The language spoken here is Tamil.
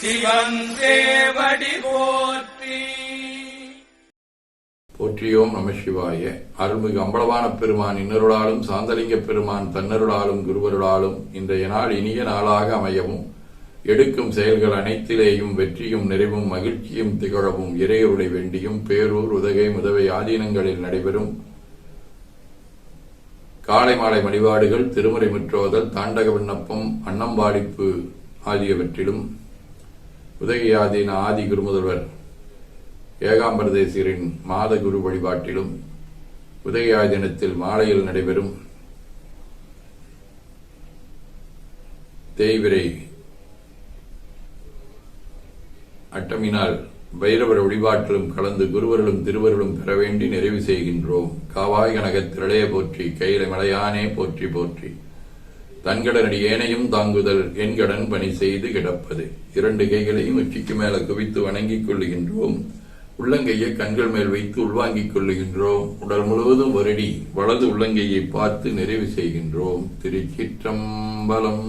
சிவன் சேவடி போற்றி. போற்றியோம் நம சிவாய. அருள்மிகு அம்பலவான பெருமான் இன்னருளாலும் சாந்தலிங்க பெருமான் தன்னருளாலும் குருவருளாலும் இன்றைய நாள் இனிய நாளாக அமையவும் எடுக்கும் செயல்கள் அனைத்திலேயும் வெற்றியும் நிறைவும் மகிழ்ச்சியும் திகழவும் இறையருளை வேண்டியும் பேரூர் உதகை முதவை ஆதீனங்களில் நடைபெறும் காலை மாலை வழிபாடுகள் திருமுறை முற்றோதல் தாண்டக விண்ணப்பம் அன்னம்பாடிப்பு ஆகியவற்றிலும் உதகை ஆதி குருமுதல்வர் ஏகாம்பரதேசியரின் மாத குரு வழிபாட்டிலும் உதயா தினத்தில் மாலையில் நடைபெறும் தேய்விரை அட்டமினால் பைரவர் வழிபாட்டிலும் கலந்து குருவர்களும் திருவர்களும் பெற வேண்டி நிறைவு செய்கின்றோம். காவாய் கனகத் திரளைய போற்றி கையில மலையானே போற்றி போற்றி. தன்கடனடி ஏனையும் தாங்குதல் என்கடன் பணி செய்து கிடப்பது. இரண்டு கைகளையும் உச்சிக்கு மேல குவித்து வணங்கிக் கொள்ளுகின்றோம். உள்ளங்கையை கண்கள் மேல் வைத்து உள்வாங்கிக் கொள்ளுகின்றோம். உடல் முழுவதும் வருடி வலது உள்ளங்கையை பார்த்து நிறைவு செய்கின்றோம். திருச்சிற்றம்பலம்.